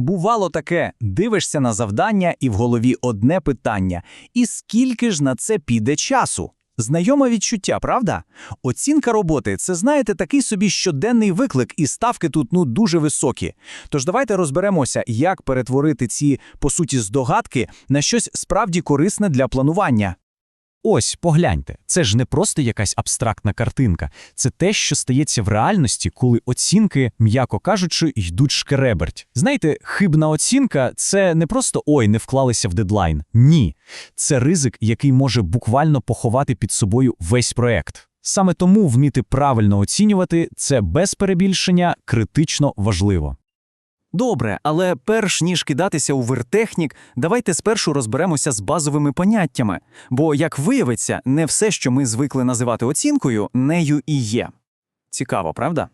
Бувало таке, дивишся на завдання і в голові одне питання: і скільки ж на це піде часу? Знайоме відчуття, правда? Оцінка роботи це, знаєте, такий собі щоденний виклик, і ставки тут ну дуже високі. Тож давайте розберемося, як перетворити ці, по суті, здогадки на щось справді корисне для планування. Ось, погляньте, це ж не просто якась абстрактна картинка, це те, що стається в реальності, коли оцінки, м'яко кажучи, йдуть шкереберть. Знаєте, хибна оцінка це не просто ой, не вклалися в дедлайн. Ні. Це ризик, який може буквально поховати під собою весь проект. Саме тому вміти правильно оцінювати це без перебільшення критично важливо. Добре, але перш ніж кидатися у вертехнік, давайте спершу розберемося з базовими поняттями. Бо, як виявиться, не все, що ми звикли називати оцінкою, нею і є. Цікаво, правда?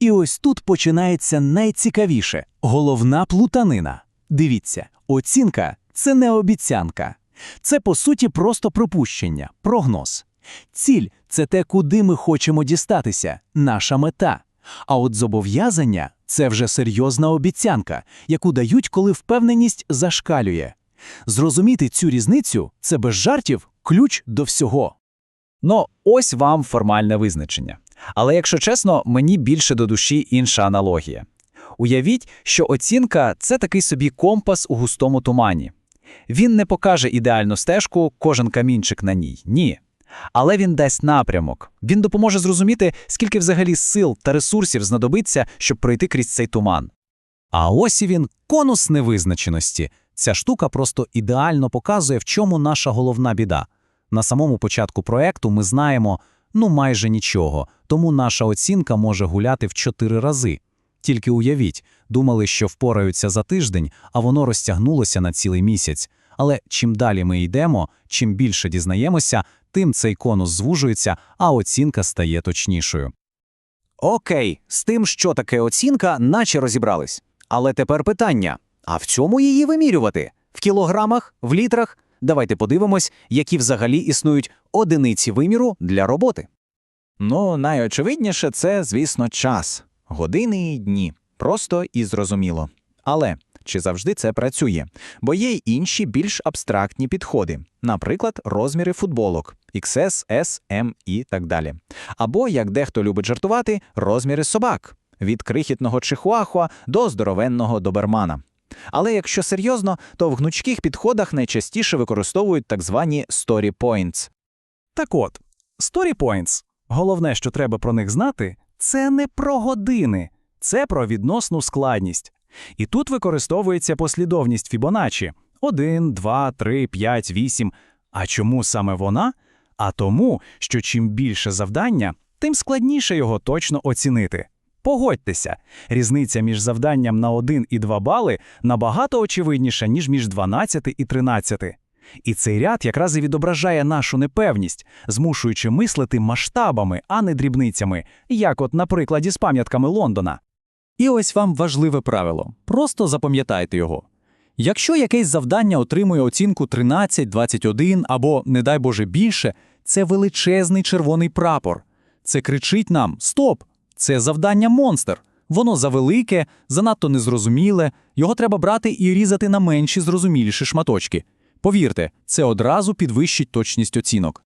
І ось тут починається найцікавіше головна плутанина. Дивіться, оцінка це не обіцянка. Це, по суті, просто припущення, прогноз. Ціль це те, куди ми хочемо дістатися, наша мета. А от зобов'язання це вже серйозна обіцянка, яку дають, коли впевненість зашкалює. Зрозуміти цю різницю це без жартів ключ до всього. Ну, ось вам формальне визначення. Але якщо чесно, мені більше до душі інша аналогія. Уявіть, що оцінка це такий собі компас у густому тумані. Він не покаже ідеальну стежку, кожен камінчик на ній. Ні. Але він дасть напрямок. Він допоможе зрозуміти, скільки взагалі сил та ресурсів знадобиться, щоб пройти крізь цей туман. А ось і він конус невизначеності. Ця штука просто ідеально показує, в чому наша головна біда. На самому початку проекту ми знаємо ну майже нічого, тому наша оцінка може гуляти в чотири рази. Тільки уявіть, думали, що впораються за тиждень, а воно розтягнулося на цілий місяць. Але чим далі ми йдемо, чим більше дізнаємося, тим цей конус звужується, а оцінка стає точнішою. Окей, з тим, що таке оцінка, наче розібрались. Але тепер питання: а в цьому її вимірювати? В кілограмах, в літрах? Давайте подивимось, які взагалі існують одиниці виміру для роботи. Ну, найочевидніше це, звісно, час, години і дні. Просто і зрозуміло. Але чи завжди це працює? Бо є й інші більш абстрактні підходи, наприклад, розміри футболок XS, S, M і так далі. Або, як дехто любить жартувати, розміри собак від крихітного чихуахуа до здоровенного добермана. Але якщо серйозно, то в гнучких підходах найчастіше використовують так звані story points. Так от, story points, головне, що треба про них знати, це не про години, це про відносну складність. І тут використовується послідовність Фібоначчі – 1, 2, 3, 5, 8. А чому саме вона? А тому, що чим більше завдання, тим складніше його точно оцінити. Погодьтеся, різниця між завданням на 1 і 2 бали набагато очевидніша, ніж між 12 і 13. І цей ряд якраз і відображає нашу непевність, змушуючи мислити масштабами, а не дрібницями, як от на прикладі з пам'ятками Лондона. І ось вам важливе правило. Просто запам'ятайте його. Якщо якесь завдання отримує оцінку 13, 21 або, не дай Боже, більше, це величезний червоний прапор. Це кричить нам Стоп! Це завдання монстр. Воно завелике, занадто незрозуміле, його треба брати і різати на менші зрозуміліші шматочки. Повірте, це одразу підвищить точність оцінок.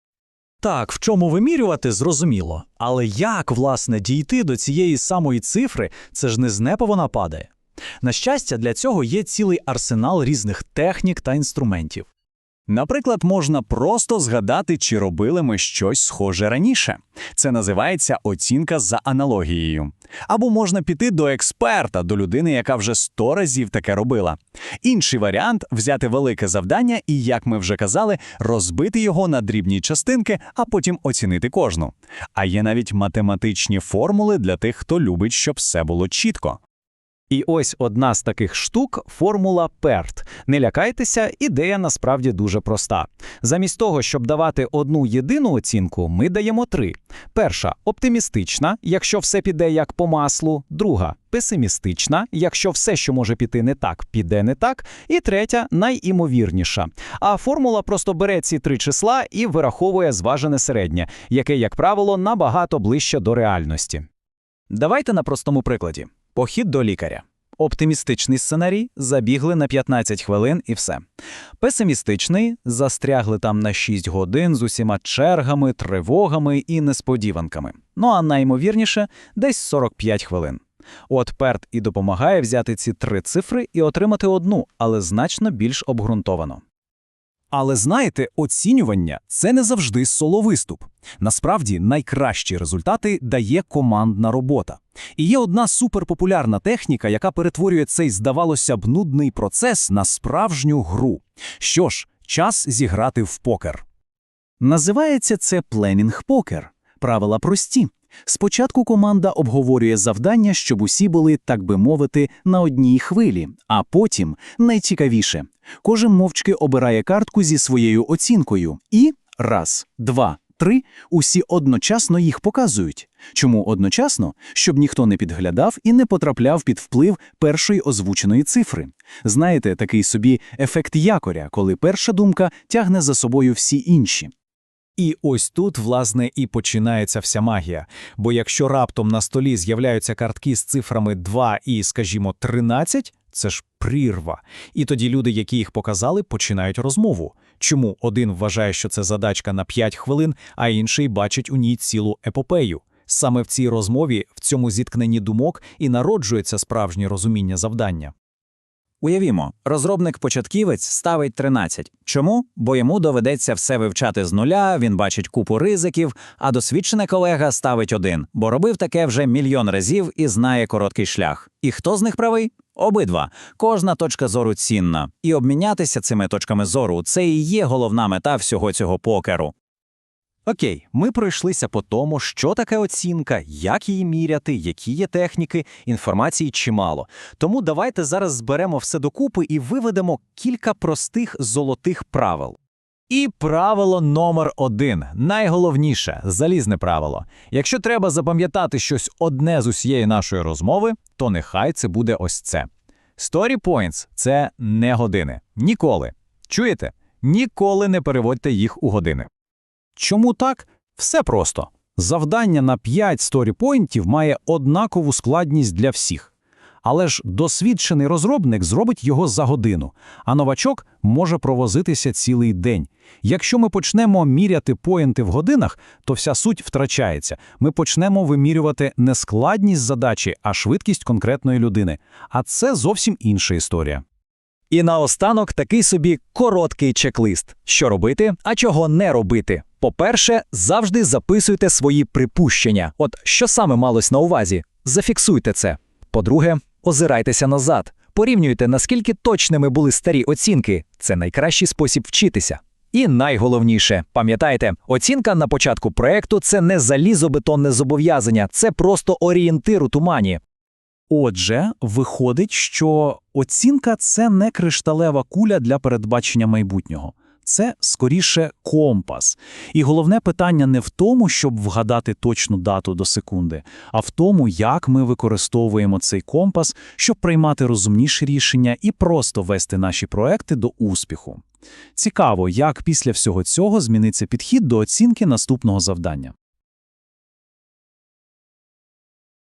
Так, в чому вимірювати, зрозуміло. Але як, власне, дійти до цієї самої цифри, це ж не з неба вона падає. На щастя, для цього є цілий арсенал різних технік та інструментів. Наприклад, можна просто згадати, чи робили ми щось схоже раніше. Це називається оцінка за аналогією. Або можна піти до експерта, до людини, яка вже сто разів таке робила. Інший варіант взяти велике завдання і, як ми вже казали, розбити його на дрібні частинки, а потім оцінити кожну. А є навіть математичні формули для тих, хто любить, щоб все було чітко. І ось одна з таких штук формула PERT. Не лякайтеся, ідея насправді дуже проста. Замість того, щоб давати одну єдину оцінку, ми даємо три. Перша оптимістична, якщо все піде як по маслу, друга песимістична, якщо все, що може піти не так, піде не так, і третя найімовірніша. А формула просто бере ці три числа і вираховує зважене середнє, яке, як правило, набагато ближче до реальності. Давайте на простому прикладі. Похід до лікаря. Оптимістичний сценарій забігли на 15 хвилин і все. Песимістичний застрягли там на 6 годин з усіма чергами, тривогами і несподіванками. Ну а наймовірніше десь 45 хвилин. От Перт і допомагає взяти ці три цифри і отримати одну, але значно більш обґрунтовано. Але знаєте, оцінювання це не завжди соловиступ. Насправді найкращі результати дає командна робота. І є одна суперпопулярна техніка, яка перетворює цей, здавалося б, нудний процес на справжню гру. Що ж, час зіграти в покер. Називається це пленінг покер. Правила прості. Спочатку команда обговорює завдання, щоб усі були, так би мовити, на одній хвилі, а потім, найцікавіше, кожен мовчки обирає картку зі своєю оцінкою і раз, два, три усі одночасно їх показують. Чому одночасно? Щоб ніхто не підглядав і не потрапляв під вплив першої озвученої цифри. Знаєте, такий собі ефект якоря, коли перша думка тягне за собою всі інші. І ось тут, власне, і починається вся магія. Бо якщо раптом на столі з'являються картки з цифрами 2 і, скажімо, 13, це ж прірва. І тоді люди, які їх показали, починають розмову. Чому один вважає, що це задачка на 5 хвилин, а інший бачить у ній цілу епопею. Саме в цій розмові, в цьому зіткненні думок і народжується справжнє розуміння завдання. Уявімо, розробник-початківець ставить 13. Чому? Бо йому доведеться все вивчати з нуля, він бачить купу ризиків, а досвідчений колега ставить один, бо робив таке вже мільйон разів і знає короткий шлях. І хто з них правий? Обидва. Кожна точка зору цінна. І обмінятися цими точками зору це і є головна мета всього цього покеру. Окей, ми пройшлися по тому, що таке оцінка, як її міряти, які є техніки, інформації чимало. Тому давайте зараз зберемо все докупи і виведемо кілька простих золотих правил. І правило номер один, найголовніше залізне правило. Якщо треба запам'ятати щось одне з усієї нашої розмови, то нехай це буде ось це. Story points – це не години. Ніколи. Чуєте? Ніколи не переводьте їх у години. Чому так? Все просто. Завдання на 5 сторіпойнтів має однакову складність для всіх. Але ж досвідчений розробник зробить його за годину, а новачок може провозитися цілий день. Якщо ми почнемо міряти поінти в годинах, то вся суть втрачається. Ми почнемо вимірювати не складність задачі, а швидкість конкретної людини. А це зовсім інша історія. І наостанок такий собі короткий чек-лист. Що робити, а чого не робити. По-перше, завжди записуйте свої припущення. От що саме малось на увазі? Зафіксуйте це. По-друге, озирайтеся назад. Порівнюйте, наскільки точними були старі оцінки. Це найкращий спосіб вчитися. І найголовніше, пам'ятайте, оцінка на початку проекту це не залізобетонне зобов'язання, це просто орієнтир у тумані. Отже, виходить, що оцінка це не кришталева куля для передбачення майбутнього. Це скоріше компас. І головне питання не в тому, щоб вгадати точну дату до секунди, а в тому, як ми використовуємо цей компас, щоб приймати розумніші рішення і просто вести наші проекти до успіху. Цікаво, як після всього цього зміниться підхід до оцінки наступного завдання.